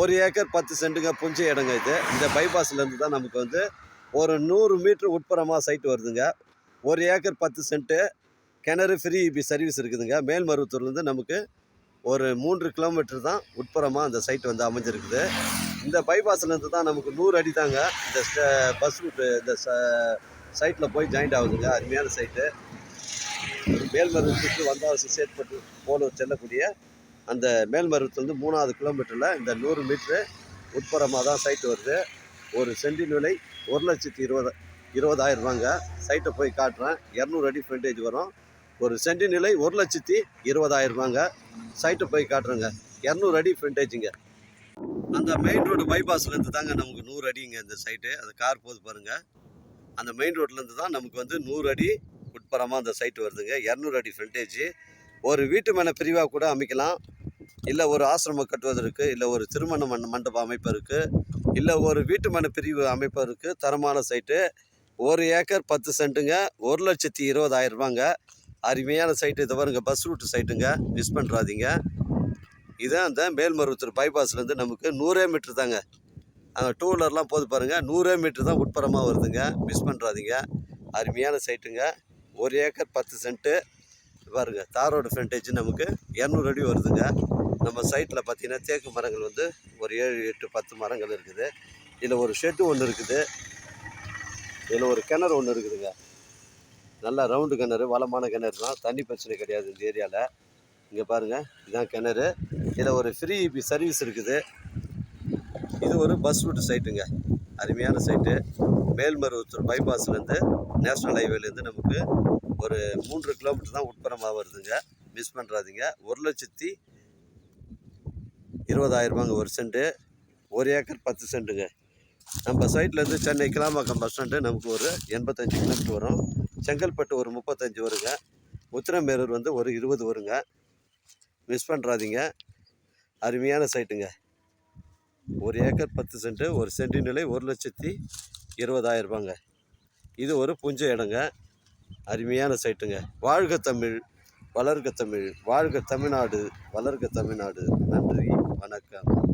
ஒரு ஏக்கர் பத்து சென்ட்டுங்க புஞ்ச இடங்க இது. இந்த பைபாஸ்லேருந்து தான் நமக்கு வந்து ஒரு நூறு மீட்ரு உட்புறமாக சைட் வருதுங்க. ஒரு ஏக்கர் பத்து சென்ட்டு கிணறு ஃப்ரீ இபி சர்வீஸ் இருக்குதுங்க. மேல்மருவத்தூர்லேருந்து நமக்கு ஒரு மூன்று கிலோமீட்டர் தான் உட்புறமாக அந்த சைட் வந்து அமைஞ்சிருக்குது. இந்த பைபாஸ்லேருந்து தான் நமக்கு நூறு அடி தாங்க இந்த பஸ் ரூட்டு இந்த சைட்டில் போய் ஜாயிண்ட் ஆகுதுங்க. அருமையான சைட்டு. மேல்மருவத்தூருக்கு வந்தாவாசி சேட்பட்டு போல செல்லக்கூடிய அந்த மேல்மருவத்துலேருந்து மூணாவது கிலோமீட்டரில் இந்த நூறு மீட்ரு உட்புறமாக தான் சைட்டு வருது. ஒரு சென்டின் விலை ஒரு லட்சத்தி இருபது இருபதாயிரம் ரூபாங்க. சைட்டை போய் காட்டுறேன். இரநூறு அடி ஃப்ரண்டேஜ் வரும். ஒரு சென்டின் விலை ஒரு லட்சத்தி இருபதாயிரம் ரூபாங்க. சைட்டை போய் காட்டுறேங்க. இரநூறு அடி ஃப்ரண்டேஜுங்க அந்த மெயின் ரோடு பைபாஸ்லேருந்து தாங்க நமக்கு நூறு அடிங்க இந்த சைட்டு அது கார் போகுது பாருங்கள் அந்த மெயின் ரோட்லேருந்து தான் நமக்கு வந்து நூறு அடி உட்புறமாக அந்த சைட்டு வருதுங்க. இரநூறு அடி ஃப்ரண்டேஜ் ஒரு வீட்டு மன பிரிவாக கூட அமைக்கலாம். இல்லை ஒரு ஆசிரமம் கட்டுவதற்கு இல்லை ஒரு திருமண மண் மண்டபம் அமைப்பதற்கு இல்லை ஒரு வீட்டு மன பிரிவு அமைப்பதற்கு தரமான சைட்டு ஒரு ஏக்கர் பத்து சென்ட்டுங்க ஒரு லட்சத்தி இருபதாயிரம் ரூபாங்க. அருமையான சைட்டு இதை பாருங்க பஸ் ரூட்டு சைட்டுங்க மிஸ் பண்ணுறாதீங்க இதான் அந்த மேல்மருவத்தூர் பைபாஸ்லேருந்து நமக்கு நூறே மீட்ரு தாங்க. அங்கே டூ வீலர்லாம் போது பாருங்கள் நூறே மீட்ரு தான் உட்புறமாக வருதுங்க. மிஸ் பண்ணுறாதீங்க அருமையான சைட்டுங்க ஒரு ஏக்கர் பத்து சென்ட்டு. பாருங்கள் தாரோட ஃப்ரண்டேஜ் நமக்கு இரநூறு அடி வருதுங்க. நம்ம சைட்டில் பார்த்தீங்கன்னா தேக்கு மரங்கள் வந்து ஒரு ஏழு எட்டு பத்து மரங்கள் இருக்குது. இதில் ஒரு ஷெட்டு ஒன்று இருக்குது. இதில் ஒரு கிணறு ஒன்று இருக்குதுங்க. நல்லா ரவுண்டு கிணறு வளமான கிணறு தான் தண்ணி பிரச்சனை கிடையாது இந்த ஏரியாவில் இங்கே பாருங்கள் இதுதான் கிணறு. இதில் ஒரு ஃப்ரீ சர்வீஸ் இருக்குது. இது ஒரு பஸ் ரூட் சைட்டுங்க அருமையான சைட்டு மேல்மருவத்தூர் பைபாஸ்லேருந்து நேஷ்னல் ஹைவேலேருந்து நமக்கு ஒரு மூன்று கிலோமீட்டர் தான் உட்புறமாக வருதுங்க. மிஸ் பண்ணுறாதீங்க ஒரு லட்சத்தி இருபதாயிரரூபாங்க ஒரு சென்ட்டு ஒரு ஏக்கர் பத்து சென்ட்டுங்க நம்ம சைட்லேருந்து சென்னை கிளாம்பாக்கம் பஸ் ஸ்டாண்டு நமக்கு ஒரு எண்பத்தஞ்சு கிலோமீட்டர் வரும். செங்கல்பட்டு ஒரு முப்பத்தஞ்சு வருங்க. உத்திரமேரூர் வந்து ஒரு இருபது வருங்க. மிஸ் பண்ணுறாதீங்க அருமையான சைட்டுங்க ஒரு ஏக்கர் பத்து சென்ட்டு ஒரு சென்டின் நிலை ஒரு லட்சத்தி இருபதாயிரரூபாங்க இது ஒரு புஞ்ச இடங்க. அருமையான சைட்டுங்க. வாழ்க தமிழ் வளர்க தமிழ் வாழ்க தமிழ்நாடு வளர்க தமிழ்நாடு. நன்றி வணக்கம்.